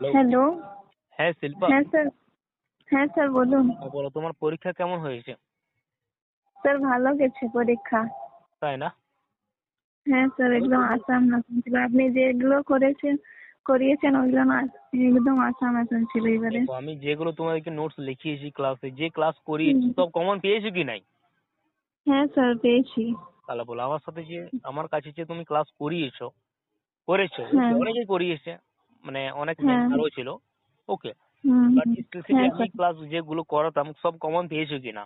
Hello হ্যাঁ শিল্পা। হ্যাঁ sir. হ্যাঁ স্যার বলুন। হ্যাঁ, বলো তোমার পরীক্ষা কেমন হয়েছে? স্যার ভালো গেছে পরীক্ষা। তাই না? হ্যাঁ স্যার একদম আসাম নতুন ছিল। আপনি যেগুলো করেছেন করিয়েছেন ওইগুলো না একদম আসাম আসাম ছিল এবারে। আমি যেগুলো তোমাদেরকে নোটস লিখিয়েছি ক্লাসে যে ক্লাস করিয়েছি সব কমন পেয়েছ কি নাই? হ্যাঁ স্যার পেয়েছি। তাহলে বলো আমার সাথে যে আমার কাছে যে তুমি ক্লাস করিয়েছো করেছ হ্যাঁ। অনেকেই করিয়েছে। মানে অনেক হ্যাঁ। ভালো ছিল। Okay but. স্পেসিফিক হ্যাঁ ক্লাস যেগুলো করাতাম সব কমন পেয়েছ কিনা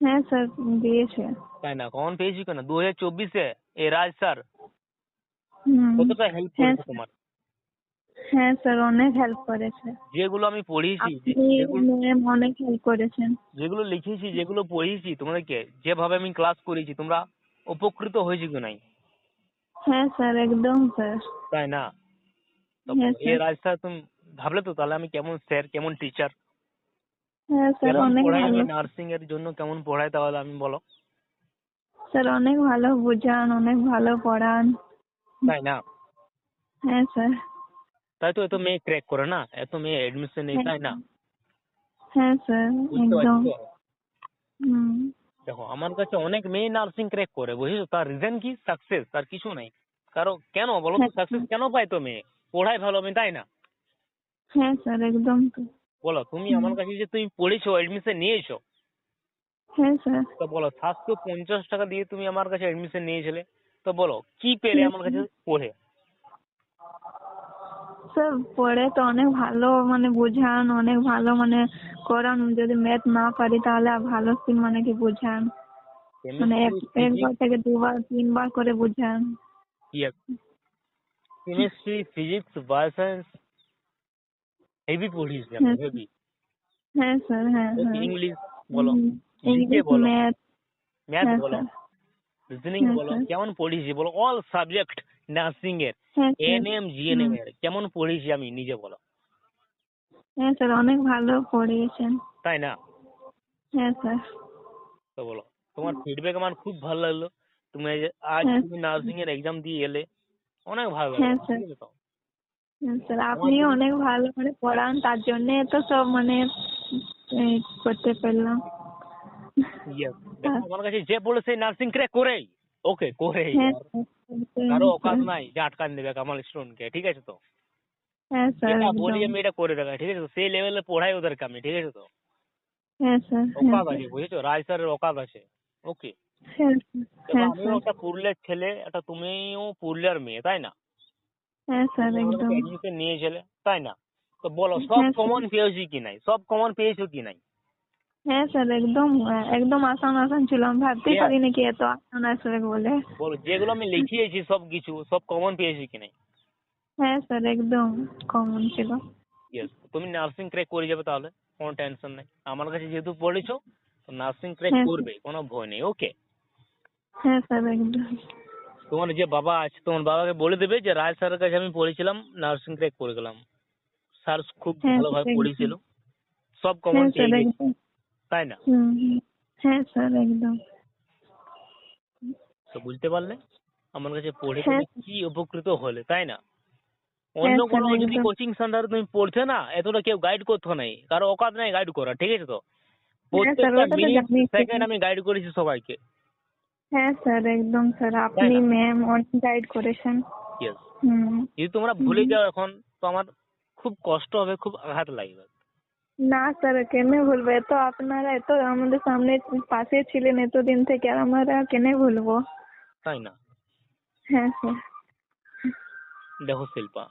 হ্যাঁ স্যার দিয়েছে। তাই না? কমন পেয়েছ কিনা দু হাজার চব্বিশে? এ রাজ স্যার কতটা হেল্প হ্যাঁ করেছে স্যার। তোমার? হ্যাঁ স্যার অনেক হেল্প করেছে। যেগুলো আমি পড়িয়েছি ম্যাম অনেক হেল্প করেছেন। যেগুলো লিখেছি যেগুলো পড়িয়েছি তোমাদেরকে যেভাবে আমি ক্লাস করেছি তোমরা উপকৃত হয়েছে কি নাই? হ্যাঁ স্যার একদম স্যার তাই না? হ্যাঁ, এ স্যার। রাজ স্যার তুমি ভাবলে তো তাহলে আমি কেমন স্যার কেমন টিচার হ্যাঁ নার্সিং এর জন্য কেমন পড়াই তাহলে আমি বলো। স্যার অনেক ভালো বোঝান অনেক ভালো পড়ান। তাই না? হ্যাঁ স্যার তাই তো এত মেয়ে ক্র্যাক করে না এত মেয়ে এডমিশন নেই তাই না? হ্যাঁ স্যার একদম। দেখো আমার কাছে অনেক মেয়ে নার্সিং ক্র্যাক করে বুঝেছ? তার রিজন কি? সাকসেস তার কিছু নাই। কারও কেন? বলো তো হ্যাঁ, সাকসেস কেন পায় তো মেয়ে? পড়ায় ভালো আমি তাই না? হ্যাঁ স্যার একদম তো। বলো তুমি আমার কাছে যে তুমি পড়েছো এডমিশন নিয়েছো? হ্যাঁ স্যার। তো বলো সাতশো পঞ্চাশ টাকা দিয়ে তুমি আমার কাছে এডমিশন নিয়েছিলে? তো বলো কি পেলে আমার কাছে পড়ে? স্যার পড়ে তো অনেক ভালো মানে বোঝান অনেক ভালো মানে করান যদি ম্যাথ না পারি তাহলে ভালো করে মানে কি বোঝান? মানে এক- একবার থেকে দুবার তিনবার করে বোঝান। কেমিস্ট্রি ফিজিক্স বায়োসায়েন্স হেভি পড়িস হ্যাঁ। হেভি হ্যাঁ স্যার হ্যাঁ হ্যাঁ। ইংলিশ বলো ইংলিশ বলো। ম্যাথ ম্যাথ বলো। স্যার রিজনিং হ্যাঁ, বলো। স্যার। কেমন পড়িয়েছি বলো। অল সাবজেক্ট নার্সিং এর। হ্যাঁ স্যার এনএম জিএনএম এর। কেমন পড়িয়েছি আমি নিজে বলো। হ্যাঁ স্যার অনেক ভালো পড়িয়েছেন। তাই না? হ্যাঁ স্যার তো বলো। তোমার ফিডব্যাক আমার খুব ভালো লাগল। তুমি আজ। তুমি নার্সিং এর এক্সাম দিয়ে এলে। অনেক ভালো হ্যাঁ, তো? হ্যাঁ স্যার আপনিও অনেক ভালো করে পড়ান তার জন্যে তো সব মানে করতে পারলাম। আমার কাছে যে বলে সেই নার্সিং ক্র্যাক করেই ওকে করেই। হ্যাঁ কারও অকাজ নাই যে আটকান দেবে আমার স্টুডেন্টকে ঠিক আছে তো? হ্যাঁ স্যার এটা বলি আমি এটা করে দেখাই ঠিক আছে তো? সেই লেভেলে পড়াই ওদেরকে আমি ঠিক আছে তো? হ্যাঁ স্যার। আছে বুঝেছ? রায় স্যারের অকাজ আছে। ওকে হ্যাঁ স্যার হ্যাঁ আমিও স্যার একটা পুরুলিয়ার ছেলে একটা তুমিও পুরুলিয়ার মেয়ে তাই না হ্যাঁ স্যার একদম এডমিশন নিয়েছিলে তাই না তো বলো সব হ্যাঁ, স্যার। কমন পেয়েছি কি নাই সব কমন পেয়েছ কি নাই হ্যাঁ স্যার একদম একদম আসান আসান ছিল আমি ভাবতেই Yeah. পারিনি কি এত আসান আসবে বলে বলো যেগুলো আমি লিখিয়েছি সব কিছু সব কমন পেয়েছি কি নাই হ্যাঁ স্যার একদম কমন ছিল ইয়েস তুমি নার্সিং ক্র্যাক করে যাবে তাহলে কোনো টেনশন নাই আমার কাছে যেহেতু পড়েছো তো নার্সিং ক্র্যাক হ্যাঁ। করবে কোনো ভয় নেই ওকে হ্যাঁ স্যার একদম। তোমার যে বাবা আছে তোমার বাবাকে বলে দেবে যে রাজ স্যারের কাছে আমি পড়েছিলাম নার্সিং ক্র্যাক করে গেলাম। স্যার খুব হ্যাঁ, ভালোভাবে। পড়িয়েছিল সব কমন হ্যাঁ একদম। তাই না। হ্যাঁ স্যার একদম। তো বুঝতে পারলে? আমার কাছে পড়ে হ্যাঁ। কি উপকৃত হলে তাই না? অন্য কোনো যদি কোচিং সেন্টারে তুমি পড়ছে না এতটা কেউ গাইড করতো নাই। কারও অকাত নাই গাইড করা ঠিক আছে তো? প্রত্যেকটা হ্যাঁ, মিনিট সেকেন্ড আমি গাইড করেছি সবাইকে। হ্যাঁ স্যার একদম স্যার আপনি ম্যাম অনেক গাইড করেছেন। যদি তোমরা ভুলে যাও এখন তো আমার খুব কষ্ট হবে খুব আঘাত লাগবে। না স্যার কেনে ভুলবো? এত আপনারা এত আমাদের সামনে পাশে ছিলেন এতদিন থেকে আর আমরা কেনে ভুলবো? তাই না? হ্যাঁ স্যার দেখো শিল্পা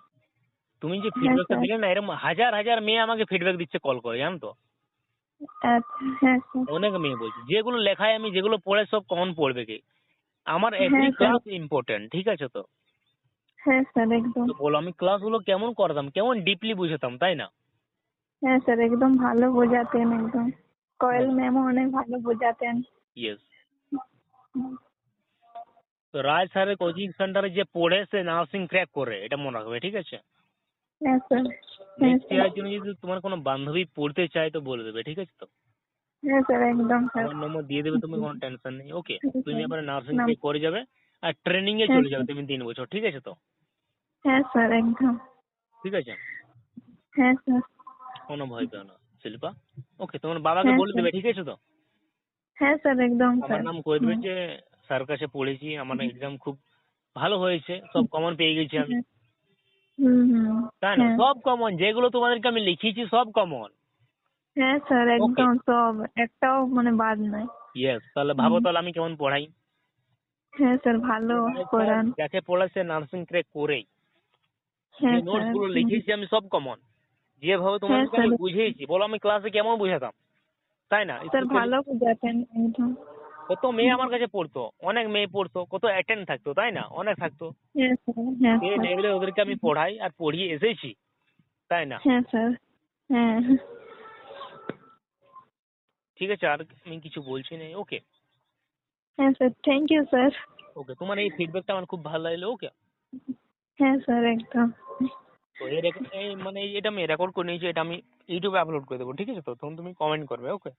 তুমি যে ফিডব্যাকটা দিলে না এরকম হাজার হাজার মেয়ে আমাকে ফিডব্যাক দিচ্ছে কল করে জানো তো? আচ্ছা হ্যাঁ স্যার। অনেক মেয়ে বলছে যেগুলো লেখায় আমি যেগুলো পড়ে সব কমন পড়বে কি? আমার এভরি। ক্লাস ইম্পর্টেন্ট ঠিক আছে তো? হ্যাঁ স্যার একদম। বলো আমি ক্লাসগুলো কেমন করতাম? কেমন ডিপলি বুঝাতাম তাই না? হ্যাঁ স্যার একদম ভালো বোঝাতেন একদম। কয়েল ম্যামও অনেক ভালো বোঝাতেন। ইয়েস তো রাজ স্যারের কোচিং সেন্টারে যে পড়ে সে নার্সিং ক্র্যাক করে এটা মনে রাখবে ঠিক আছে? হ্যাঁ স্যার। নেক্সট ইয়ার জন্য যদি তোমার কোনো বান্ধবী পড়তে চায় তো বলে দেবে ঠিক আছে তো? হ্যাঁ স্যার একদম স্যার। আমার নম্বর দিয়ে দেবে তুমি কোনো টেনশন নেই। ওকে তুমি। এবারে নার্সিং করে যাবে আর ট্রেনিং এ হ্যাঁ, চলে যাবে তুমি তিন বছর ঠিক আছে তো? হ্যাঁ স্যার একদম। ঠিক আছে? হ্যাঁ স্যার। কোনো ভয় পেও না শিল্পা। ওকে তোমার বাবাকে হ্যাঁ, বলে দেবে ঠিক আছে তো? হ্যাঁ স্যার একদম আমার স্যার। নাম করে দেবে। যে স্যার কাছে পড়েছি আমার এক্সাম খুব ভালো হয়েছে সব কমন পেয়ে গেছি আমি। হুম তাই না হ্যাঁ। সব কমন যেগুলো তোমাদেরকে আমি লিখিয়েছি সব কমন হ্যাঁ স্যার একদম সব একটাও মানে বাদ নাই। ইয়েস তাহলে ভাবো তাহলে আমি কেমন পড়াই। হ্যাঁ স্যার ভালো করান যাকে পড়ায় সে নার্সিং ক্র্যাক করেই। হ্যাঁ নোটসগুলো লিখেছি আমি সব কমন যেভাবে তোমাদেরকে হ্যাঁ, আমি বুঝিয়েছি বলো আমি ক্লাসে কেমন বুঝাতাম। তাই না? স্যার ভালো বুঝাতেন একদম। কত মেয়ে আমার কাছে পড়তো অনেক মেয়ে পড়তো কত অ্যাটেন্ড থাকতো তাই না? অনেক থাকতো। হ্যাঁ হ্যাঁ এই লেভেলে ওদেরকে আমি পড়াই আর পড়িয়ে এসেছি তাই না? হ্যাঁ স্যার হ্যাঁ। ঠিক আছে আর আমি কিছু বলছি না ওকে? হ্যাঁ sir thank you sir. Okay তোমার এই ফিডব্যাকটা আমার খুব ভালো লাগল ওকে? হ্যাঁ স্যার একদম। তো এই এই মানে এটা আমি রেকর্ড করে নিয়েছি এটা আমি ইউটিউবে আপলোড করে দেবো ঠিক আছে তো? তখন তুমি কমেন্ট করবে ওকে?